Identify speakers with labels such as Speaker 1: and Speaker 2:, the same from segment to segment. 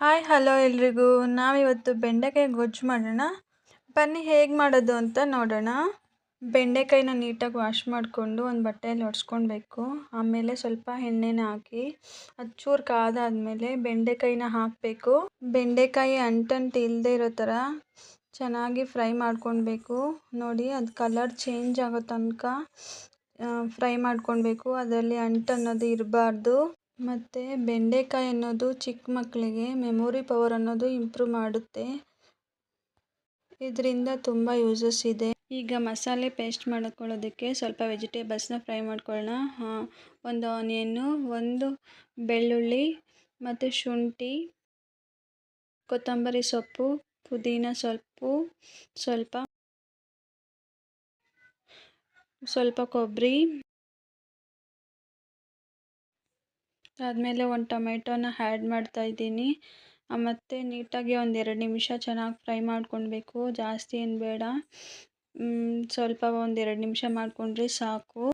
Speaker 1: Hi hello ಎಲ್ರಿಗೂ. ನಾವಿವತ್ತು ಬೆಂಡೆಕಾಯಿ ಗೊಜ್ಜು ಮಾಡೋಣ. ಬನ್ನಿ, ಹೇಗೆ ಮಾಡೋದು ಅಂತ ನೋಡೋಣ. ಬೆಂಡೆಕಾಯಿನ ನೀಟಾಗಿ ವಾಶ್ ಮಾಡಿಕೊಂಡು ಒಂದು ಬಟ್ಟೆಯಲ್ಲಿ ಒಡ್ಸ್ಕೊಳ್ಬೇಕು. ಆಮೇಲೆ ಸ್ವಲ್ಪ ಎಣ್ಣೆನ ಹಾಕಿ, ಅದು ಚೂರು ಕಾದಾದಮೇಲೆ ಬೆಂಡೆಕಾಯಿನ ಹಾಕಬೇಕು. ಬೆಂಡೆಕಾಯಿ ಅಂಟಂಟು ಇಲ್ಲದೆ ಇರೋ ಥರ ಚೆನ್ನಾಗಿ ಫ್ರೈ ಮಾಡ್ಕೊಳ್ಬೇಕು. ನೋಡಿ, ಅದು ಕಲರ್ ಚೇಂಜ್ ಆಗೋ ತನಕ ಫ್ರೈ ಮಾಡ್ಕೊಳ್ಬೇಕು. ಅದರಲ್ಲಿ ಅಂಟು ಅನ್ನೋದು ಇರಬಾರ್ದು. ಮತ್ತು ಬೆಂಡೆಕಾಯಿ ಅನ್ನೋದು ಚಿಕ್ಕ ಮಕ್ಕಳಿಗೆ ಮೆಮೊರಿ ಪವರ್ ಅನ್ನೋದು ಇಂಪ್ರೂವ್ ಮಾಡುತ್ತೆ. ಇದರಿಂದ ತುಂಬ ಯೂಸಸ್ ಇದೆ. ಈಗ ಮಸಾಲೆ ಪೇಸ್ಟ್ ಮಾಡ್ಕೊಳ್ಳೋದಕ್ಕೆ ಸ್ವಲ್ಪ ವೆಜಿಟೇಬಲ್ಸ್ನ ಫ್ರೈ ಮಾಡ್ಕೊಳ್ಳೋಣ. ಒಂದು ಆನಿಯನ್ನು ಒಂದು ಬೆಳ್ಳುಳ್ಳಿ ಮತ್ತು ಶುಂಠಿ, ಕೊತ್ತಂಬರಿ ಸೊಪ್ಪು, ಪುದೀನ ಸೊಪ್ಪು, ಸ್ವಲ್ಪ ಸ್ವಲ್ಪ ಕೊಬ್ಬರಿ. ಆದಮೇಲೆ ಒಂದು ಟೊಮೆಟೋನ ಆ್ಯಡ್ ಮಾಡ್ತಾ ಇದ್ದೀನಿ. ಮತ್ತು ನೀಟಾಗಿ ಒಂದು ಎರಡು ನಿಮಿಷ ಚೆನ್ನಾಗಿ ಫ್ರೈ ಮಾಡ್ಕೊಳ್ಬೇಕು ಜಾಸ್ತಿ ಏನು ಬೇಡ. ಸ್ವಲ್ಪ ಒಂದು ಎರಡು ನಿಮಿಷ ಮಾಡಿಕೊಂಡ್ರೆ ಸಾಕು.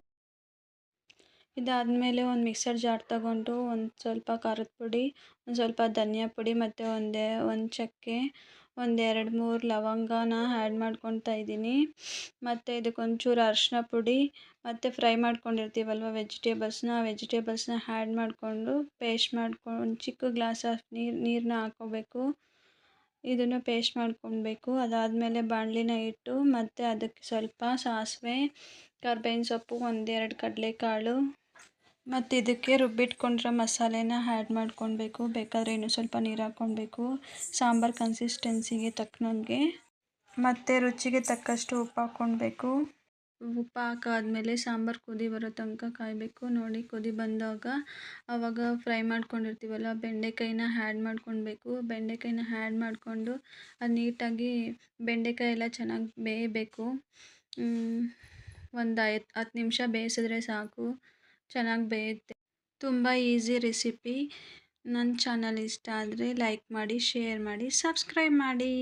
Speaker 1: ಇದಾದಮೇಲೆ ಒಂದು ಮಿಕ್ಸರ್ ಜಾರ್ ತಗೊಂಡು ಒಂದು ಸ್ವಲ್ಪ ಖಾರದ ಪುಡಿ, ಒಂದು ಸ್ವಲ್ಪ ಧನಿಯಾ ಪುಡಿ ಮತ್ತು ಒಂದೇ, ಒಂದು ಚಕ್ಕೆ ಒಂದು ಎರಡು ಮೂರು ಲವಂಗನ ಆ್ಯಡ್ ಮಾಡ್ಕೊತಾ ಇದ್ದೀನಿ. ಮತ್ತು ಇದಕ್ಕೊಂಚೂರು ಅರಿಶಿನ ಪುಡಿ, ಮತ್ತು ಫ್ರೈ ಮಾಡ್ಕೊಂಡಿರ್ತೀವಲ್ವ ವೆಜಿಟೇಬಲ್ಸ್ನ ವೆಜಿಟೇಬಲ್ಸ್ನ ಆ್ಯಡ್ ಮಾಡಿಕೊಂಡು ಪೇಸ್ಟ್ ಮಾಡ್ಕೊಂಡು ಚಿಕ್ಕ ಗ್ಲಾಸ್ ಆಫ್ ನೀರು ನೀರನ್ನ ಹಾಕ್ಕೋಬೇಕು ಇದನ್ನು ಪೇಸ್ಟ್ ಮಾಡ್ಕೊಳ್ಬೇಕು ಅದಾದಮೇಲೆ ಬಾಣಲಿನ ಇಟ್ಟು ಮತ್ತು ಅದಕ್ಕೆ ಸ್ವಲ್ಪ ಸಾಸಿವೆ, ಕರ್ಬೇವಿನ ಸೊಪ್ಪು, ಒಂದೆರಡು ಕಡಲೆಕಾಳು ಮತ್ತು ಇದಕ್ಕೆ ರುಬ್ಬಿಟ್ಕೊಂಡಿರೋ ಮಸಾಲೆನ ಹ್ಯಾಡ್ ಮಾಡ್ಕೊಳ್ಬೇಕು. ಬೇಕಾದರೆ ಇನ್ನೂ ಸ್ವಲ್ಪ ನೀರು ಹಾಕ್ಕೊಳ್ಬೇಕು. ಸಾಂಬಾರು ಕನ್ಸಿಸ್ಟೆನ್ಸಿಗೆ ತಕ್ಕನಂಗೆ ಮತ್ತು ರುಚಿಗೆ ತಕ್ಕಷ್ಟು ಉಪ್ಪು ಹಾಕ್ಕೊಳ್ಬೇಕು. ಉಪ್ಪು ಹಾಕಾದ್ಮೇಲೆ ಸಾಂಬಾರು ಕುದಿ ಬರೋ ತನಕ ಕಾಯಬೇಕು. ನೋಡಿ, ಕುದಿ ಬಂದಾಗ ಆವಾಗ ಫ್ರೈ ಮಾಡ್ಕೊಂಡಿರ್ತೀವಲ್ಲ, ಬೆಂಡೆಕಾಯಿನ ಹ್ಯಾಡ್ ಮಾಡ್ಕೊಳ್ಬೇಕು. ಬೆಂಡೆಕಾಯಿನ ಹ್ಯಾಡ್ ಮಾಡಿಕೊಂಡು ಅದು ನೀಟಾಗಿ ಬೆಂಡೆಕಾಯಿ ಎಲ್ಲ ಚೆನ್ನಾಗಿ ಬೇಯಬೇಕು. ಒಂದು ಐದು, ಹತ್ತು ನಿಮಿಷ ಬೇಯಿಸಿದ್ರೆ ಸಾಕು. ಚೆನ್ನಾಗಿ ಬೇಯುತ್ತೆ. ತುಂಬ ಈಸಿ ರೆಸಿಪಿ. ನನ್ನ ಚಾನಲ್ ಇಷ್ಟ ಆದರೆ ಲೈಕ್ ಮಾಡಿ, ಶೇರ್ ಮಾಡಿ, ಸಬ್ಸ್ಕ್ರೈಬ್ ಮಾಡಿ.